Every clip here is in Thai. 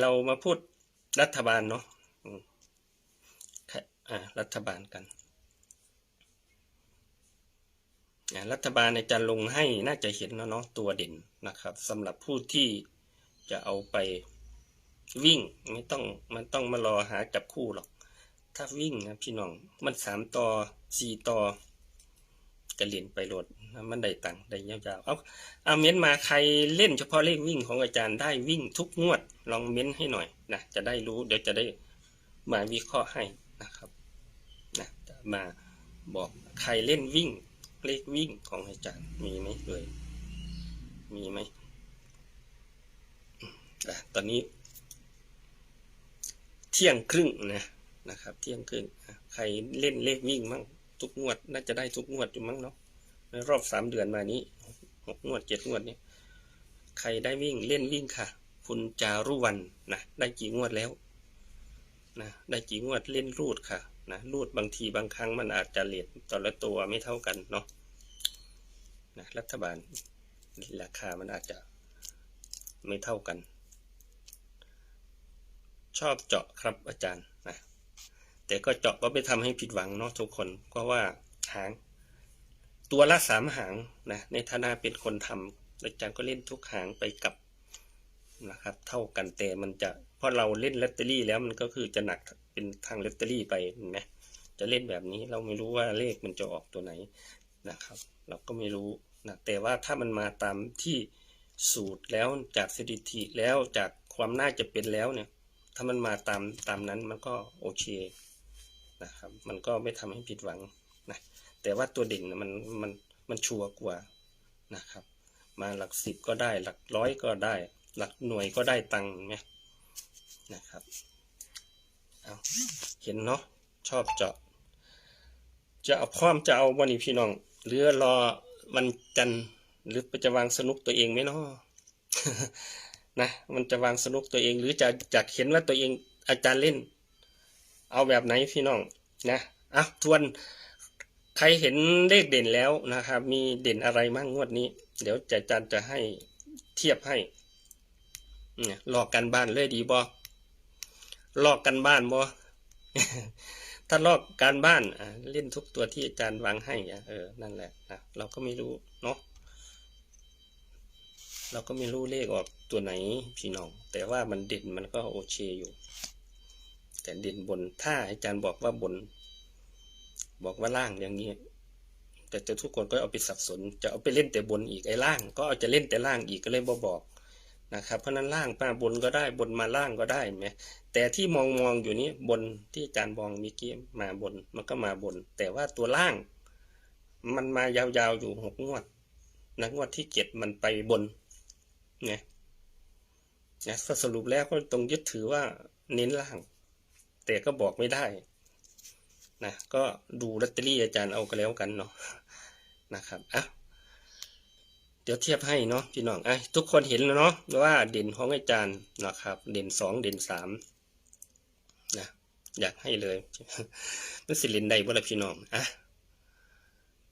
เรามาพูดรัฐบาลเนาะอืมค่ะอ่ารัฐบาลกันรัฐบาลในยจะลงให้น่าจะเห็นเนาะตัวเด่นนะครับสำหรับผู้ที่จะเอาไปวิ่งไม่ต้องมันต้องมารอหาจับคู่หรอก ถ้าวิ่งนะพี่น้องมันสามต่อสี่ต่อ จะเรียนไปโหลดมันได้ตังค์ได้ยาวๆเอาเอาเม้นมาใครเล่นเฉพาะเลขวิ่งของอาจารย์ได้วิ่งทุกงวด ลองเม้นให้หน่อยนะจะได้รู้เดี๋ยวจะได้มาวิเคราะห์ให้นะครับนะจะมาบอกใครเล่นวิ่งเลขวิ่งของอาจารย์มีไหมเลยมีไหมอะตอนนี้ เที่ยงครึ่งนะนะครับ เที่ยงครึ่งใครเล่นเลขวิ่งมั่ง ทุกงวด น่าจะได้ทุกงวดอยู่มั้งเนาะในรอบสามเดือนมานี้หกงวดเจ็ดงวดเนี้ใครได้วิ่งเล่นวิ่งค่ะ คุณจารุวันนะได้กี่งวดแล้วนะได้กี่งวดเล่นรูดค่ะนะรูดบางทีบางครั้งมันอาจจะเลทต่อละตัวไม่เท่ากันเนาะนะรัฐบาลราคามันอาจจะไม่เท่ากัน ชอบเจาะครับอาจารย์ แต่ก็เจาะก็ไม่ทำให้ผิดหวังเนาะทุกคนเพราะว่าหาง ตัวละสามหางนะในฐานะเป็นคนทำอาจารย์ก็เล่นทุกหางไปกับนะครับ เท่ากันแต่มันจะเพราะเราเล่นลอตเตอรี่แล้วมันก็คือจะหนักเป็นทางลอตเตอรี่ไปนะจะเล่นแบบนี้เราไม่รู้ว่าเลขมันจะออกตัวไหนนะครับ เราก็ไม่รู้นะแต่ว่าถ้ามันมาตามที่สูตรแล้วจากสถิติแล้วจากความน่าจะเป็นแล้วเนี่ย ถ้ามันมาตามตามนั้นมันก็โอเค นะครับ มันก็ไม่ทำให้ผิดหวังนะแต่ว่าตัวเด่นมันมันมันชัวร์กว่านะครับ มาหลักสิบก็ได้หลักร้อยก็ได้ หลักหน่วยก็ได้ตังค์ไหมนะครับเอาเห็นเนาะชอบเจาะ จะเอาพร้อมจะเอาวันนี้พี่น้องหรือรอวันจันทร์หรือจะวางสนุกตัวเองไหมเนาะนะมันจะวางสนุกตัวเอง หรือจะจะเห็นว่าตัวเองอาจารย์เล่น เอาแบบไหนพี่น้องนะอะทวนใครเห็นเลขเด่นแล้วนะครับ มีเด่นอะไรมั่งงวดนี้ เดี๋ยวจะอาจารย์จะให้เทียบให้เนี่ยลอกกันบ้านเลยดีบอลอกกันบ้านบอถ้าลอกการบ้านเล่นทุกตัวที่อาจารย์วางให้เออนั่นแหละนะเราก็ไม่รู้เนาะเราก็ไม่รู้เลขออกตัวไหนพี่น้อง แต่ว่ามันเด่นมันก็โอเคอยู่ แต่เด่นบนถ้าอาจารย์บอกว่าบน บอกว่าล่างอย่างนี้ แต่จะทุกคนก็เอาไปสับสน จะเอาไปเล่นแต่บนอีกไอ้ล่าง ก็เอาจะเล่นแต่ล่างอีกก็เลยบบอกนะครับเพราะนั้นล่างมาบนก็ได้บนมาล่างก็ได้ไหมแต่ที่มองมองอยู่นี้บนที่อาจารย์มองมีกี้มาบนมันก็มาบน แต่ว่าตัวล่าง มันมายาวๆอยู่หกงวดนะงวดที่เจ็ดมันไปบนไงนะสรุปแล้วก็ตรงยึดถือว่าเน้นล่าง แต่ก็บอกไม่ได้นะก็ดูลอตเตอรี่อาจารย์เอาก็แล้วกันเนาะนะครับอะเดี๋ยวเทียบให้เนาะพี่น้องไอ้ทุกคนเห็นแล้วเนาะว่าเด่นของอาจารย์นะครับ เด่นสองเด่นสามนะอยากให้เลยมันสิเล่นได้บ่ละพี่น้องอะ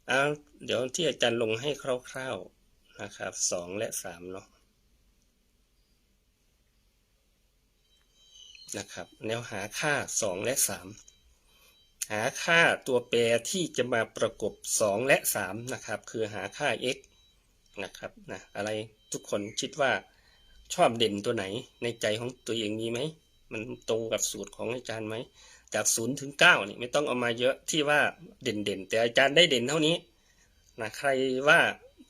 เอาเดี๋ยวที่อาจารย์ลงให้คร่าวๆนะครับสองและสามเนาะ นะครับ แนวหาค่า 2 และ 3 หาค่าตัวแปรที่จะมาประกบ 2 และ 3 นะครับ คือหาค่า x นะครับนะอะไรทุกคนคิดว่าชอบเด่นตัวไหนในใจของตัวเองมีไหม มันตรงกับสูตรของอาจารย์ไหม จาก0ถึง9นี่ไม่ต้องเอามาเยอะที่ว่าเด่นเด่นๆแต่อาจารย์ได้เด่นเท่านี้นะใครว่า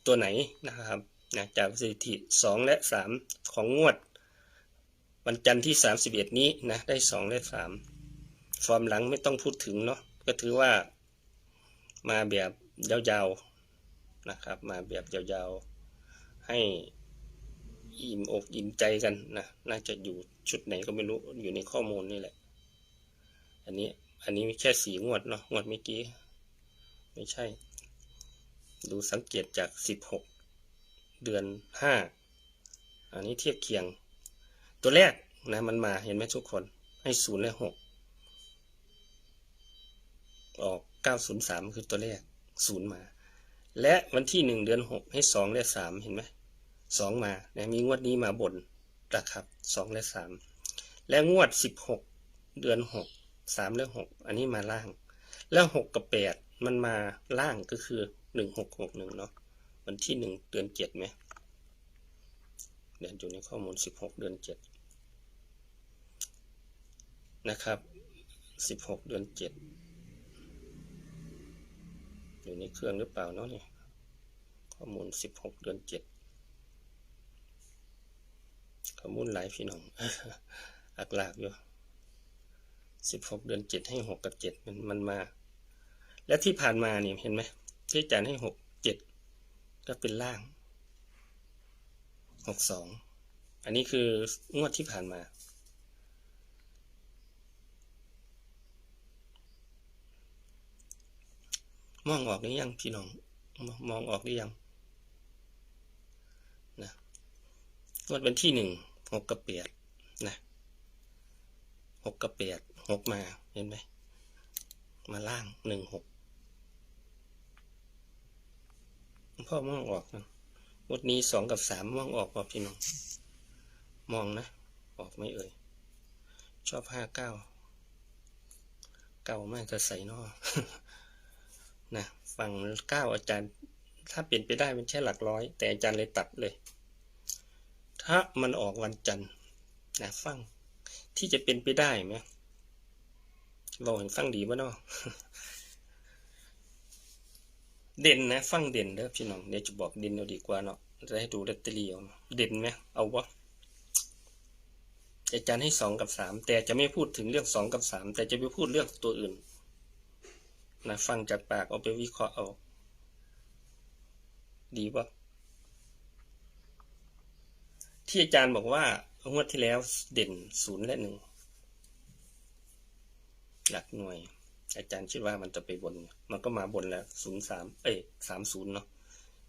ตัวไหนนะครับนะจากสถิติ 2 และ 3 ของงวด วันจันทร์ที่ 31 นี้นะได้สองได้สามฟอร์มหลังไม่ต้องพูดถึงเนาะก็ถือว่ามาแบบยาวๆนะครับ มาแบบยาวๆ ให้อิ่มอกอิ่มใจกันนะน่าจะอยู่ชุดไหนก็ไม่รู้อยู่ในข้อมูลนี่แหละ อันนี้อันนี้มีแค่สีงวดเนาะงวดเมื่อกี้ ไม่ใช่ ดูสังเกตจาก 16 เดือน 5 อันนี้เทียบเคียง ตัวแรกนะมันมาเห็นไหมทุกคนให้ศูนย์และหกออกเก้าศูนย์สามคือตัวแรกศูนย์มา และวันที่หนึ่งเดือนหกให้สองและสามเห็นไหมสองมานะมีงวดนี้มาบนนะครับสองและสามและงวดสิบหกเดือนหกสามและหกอันนี้มาล่าง แล้วหกกับแปดมันมาล่างก็คือหนึ่งหกหกหนึ่งเนาะวันที่หนึ่งเดือนเจ็ดไหมเดี๋ยวอยู่ในข้อมูลสิบหกเดือนเจ็ด นะครับสิบหกเดือนเจ็ดอยู่ในเครื่องหรือเปล่าเนาะเนี่ยข้อมูลสิบหกเดือนเจ็ดข้อมูลหลายพี่น้องอักหลากอยู่สิบหกเดือนเจ็ดให้หกกับเจ็ดมันมันมา และที่ผ่านมาเนี่ยเห็นไหมที่อาจารย์ให้หกเจ็ดก็เป็นล่างหกสองอันนี้คืองวดที่ผ่านมา มองออกหรือยังพี่น้อง มองออกหรือยังนะงวดวันที่หนึ่งหกกับแปดนะหกกับแปดหกมาเห็นไหมมาล่างหนึ่งหกพ่อมองออกนะงวดนี้สองกับสามมองออกป่ะพี่น้อง มองนะ ออกไม่เอ่ย ชอบห้าเก้าเก้ามากจะใส่นอ นะฝั่งเก้าอาจารย์ ถ้าเปลี่ยนไปได้มันแค่หลักร้อย แต่อาจารย์เลยตัดเลย ถ้ามันออกวันจันทร์นะฟังที่จะเป็นไปได้ไหมเราเห็นฟังดีป่ะเนาะเด่นนะ ฟังเด่นเด้อพี่น้องเดี๋ยวจะบอกเด่นเอาดีกว่าเนาะจะให้ดูลอตเตอรี่เอาเด่นไหมเอาวะอาจารย์ให้สองกับสามแต่จะไม่พูดถึงเรื่องสองกับสามแต่จะไปพูดเรื่องตัวอื่น นะฟังจากปากเอาไปวิเคราะห์เอาดีปะที่อาจารย์บอกว่างวดที่แล้วเด่นศูนย์และหนึ่งหลักหน่วย อาจารย์คิดว่ามันจะไปบน มันก็มาบนแล้วศูนย์สามเอ้ยสามศูนย์เนาะ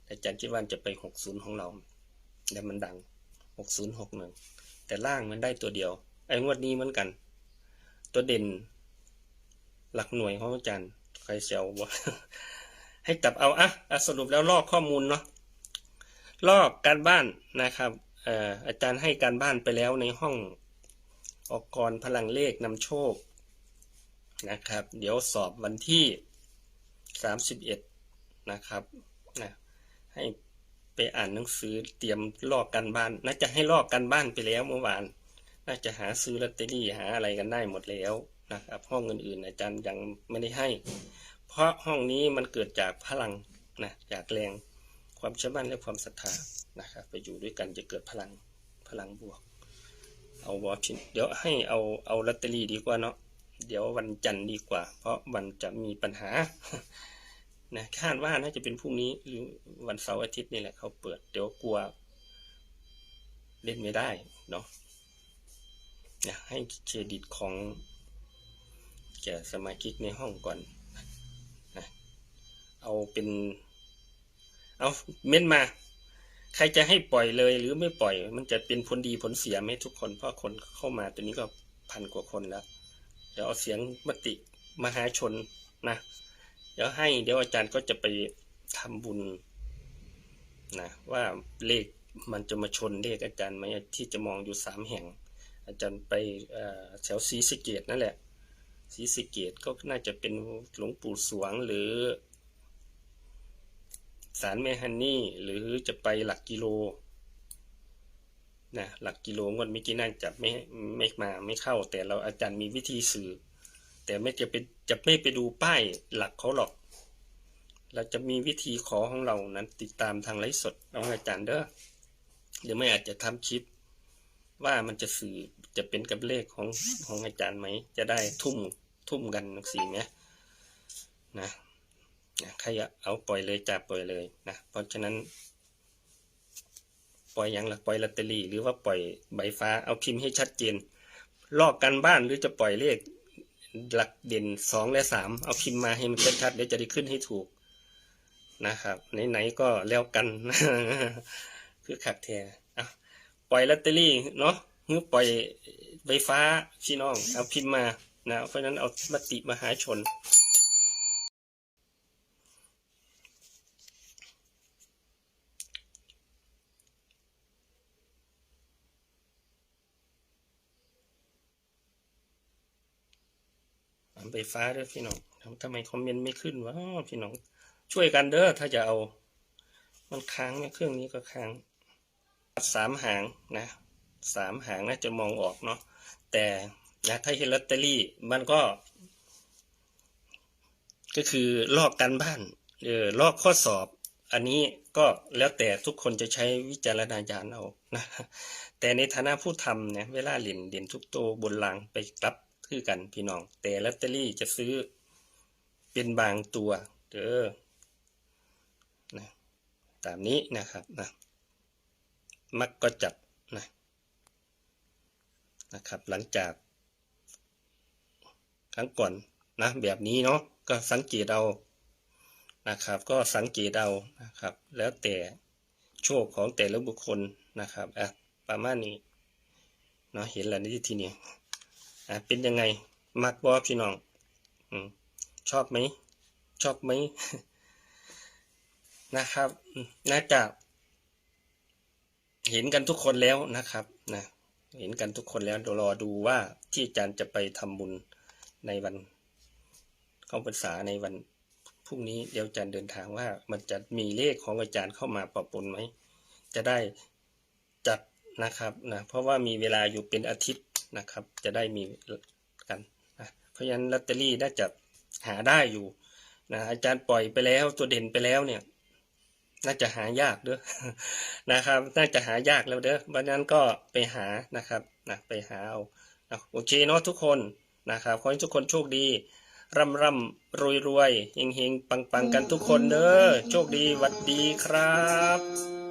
อาจารย์คิดว่าจะไปหกศูนย์ของเรา แล้วมันดังหกศูนย์หกหนึ่งแต่ล่างมันได้ตัวเดียว ไอ้งวดนี้เหมือนกัน ตัวเด่น หลักหน่วยของอาจารย์ ใครเซลวะให้จับเอาอะอะสรุปแล้วลอกข้อมูลเนาะลอกการบ้านนะครับอ่ออาจารย์ให้การบ้านไปแล้วในห้องออกกรพลังเลขนำโชคนะครับ เดี๋ยวสอบวันที่สามสิบเอ็ดนะครับนะให้ไปอ่านหนังสือเตรียมลอกกันบ้าน น่าจะให้ลอกกันบ้านไปแล้วเมื่อวาน น่าจะหาซื้อลอตเตอรี่หาอะไรกันได้หมดแล้วนะครับ ห้องอื่นๆอาจารย์ยังไม่ได้ให้ เพราะห้องนี้มันเกิดจากพลังนะจากแรงความเชื่อมั่นและความศรัทธานะครับไปอยู่ด้วยกันจะเกิดพลังพลังบวก เอาวอชินเดี๋ยวให้เอาเอาลอตเตอรี่ดีกว่าเนาะเดี๋ยววันจันทร์ดีกว่า เพราะวันจะมีปัญหานะคาดว่าน่าจะเป็นพรุ่งนี้หรือวันเสาร์อาทิตย์นี่แหละเขาเปิด เดี๋ยวกลัว เล่นไม่ได้เนาะนะให้เครดิตของ แก่สมาชิกในห้องก่อนนะเอาเป็น เอาเม้นมา ใครจะให้ปล่อยเลยหรือไม่ปล่อย มันจะเป็นผลดีผลเสียไหมทุกคน เพราะคนเข้ามาตัวนี้ก็พันกว่าคนแล้ว เดี๋ยวเอาเสียงมติมหาชนนะ เดี๋ยวให้เดี๋ยวอาจารย์ก็จะไปทำบุญนะว่าเลขมันจะมาชนเลขอาจารย์ไหมที่จะมองอยู่สามแห่ง อาจารย์ไปแถวศรีสเกดนั่นแหละ ศรีสะเกดก็น่าจะเป็นหลวงปู่สวงหรือสารแม่ฮันนี่ หรือจะไปหลักกิโลนะหลักกิโลงวดเมื่อกี้น่าจะไม่ไม่มาไม่เข้า แต่เราอาจารย์มีวิธีสื่อ แต่ไม่จะเป็นจะไม่ไปดูป้ายหลักเขาหรอก เราจะมีวิธีขอของเรานั้นติดตามทางไลฟ์สดน้องอาจารย์เด้อเดี๋ยวไม่อาจจะทำคลิป ว่ามันจะสื่อจะเป็นกับเลขของของอาจารย์ไหม จะได้ทุ่ม ทุ่มกันสีไหมนะนะใครเอาปล่อยเลยจับปล่อยเลยนะเพราะฉะนั้น ปล่อยอย่างละปล่อยลอตเตอรี่หรือว่าปล่อยใบฟ้าเอาพิมพ์ให้ชัดเจน ลอกกันบ้านหรือจะปล่อยเลขหลักเด่นสองและสามเอาพิมพ์มาให้มันชัดๆเดี๋ยวจะได้ขึ้นให้ถูกนะครับไหนๆก็แล้วกัน คือขัดแท้อะปล่อยลอตเตอรี่เนาะหรือปล่อยใบฟ้าพี่น้อง เอาพิมพ์มา นะเพราะนั้นเอามติมหาชนไฟฟ้าเด้อพี่น้องทำไมคอมเมนต์ไม่ขึ้นวะพี่น้อง ช่วยกันเด้อถ้าจะเอา มันค้างเนี่ยเครื่องนี้ก็ค้างสามหางนะสามหางน่าจะมองออกเนาะแต่ นะถ้าเห็นลอตเตอรี่มันก็ ก็คือลอกกันบ้านเออลอกข้อสอบ อันนี้ก็แล้วแต่ทุกคนจะใช้วิจารณญาณเอานะแต่ในฐานะผู้ทำเนี่ยเวลาเหรียญเหรียญทุกโตวบนลังไปกลับคือกันพี่น้อง แต่ลอตเตอรี่จะซื้อเป็นบางตัวเด้อนะตามนี้นะครับนะมักก็จับนะนะครับหลังจาก ครั้งก่อนนะแบบนี้เนาะก็สังเกตเอานะครับ ก็สังเกตเอานะครับ แล้วแต่โชคของแต่ละบุคคลนะครับอะประมาณนี้เนาะเห็นแล้วในที่นี้อะเป็นยังไงมักบอพี่น้องอชอบไหมชอบไหมนะครับ น่าจะเห็นกันทุกคนแล้วนะครับนะเห็นกันทุกคนแล้วเดี๋ยวรอดูว่าที่อาจารย์จะไปทำบุญ ในวันเข้าพรรษาในวันพรุ่งนี้เดี๋ยวอาจารย์เดินทางว่ามันจะมีเลขของอาจารย์เข้ามาปะปนไหมจะได้จัดนะครับนะเพราะว่ามีเวลาอยู่เป็นอาทิตย์นะครับ จะได้มีกันนะเพราะฉะนั้นลอตเตอรี่น่าจะหาได้อยู่นะอาจารย์ปล่อยไปแล้วตัวเด่นไปแล้วเนี่ย น่าจะหายากเด้อนะครับ น่าจะหายากแล้วเด้อวันนั้นก็ไปหานะครับนะไปหาเอาโอเคเนาะทุกคน นะครับขอให้ทุกคนโชคดีร่ำร่ำรวยรวยเฮงเฮงปังปังกันทุกคนเด้อโชคดีหวัดดีครับ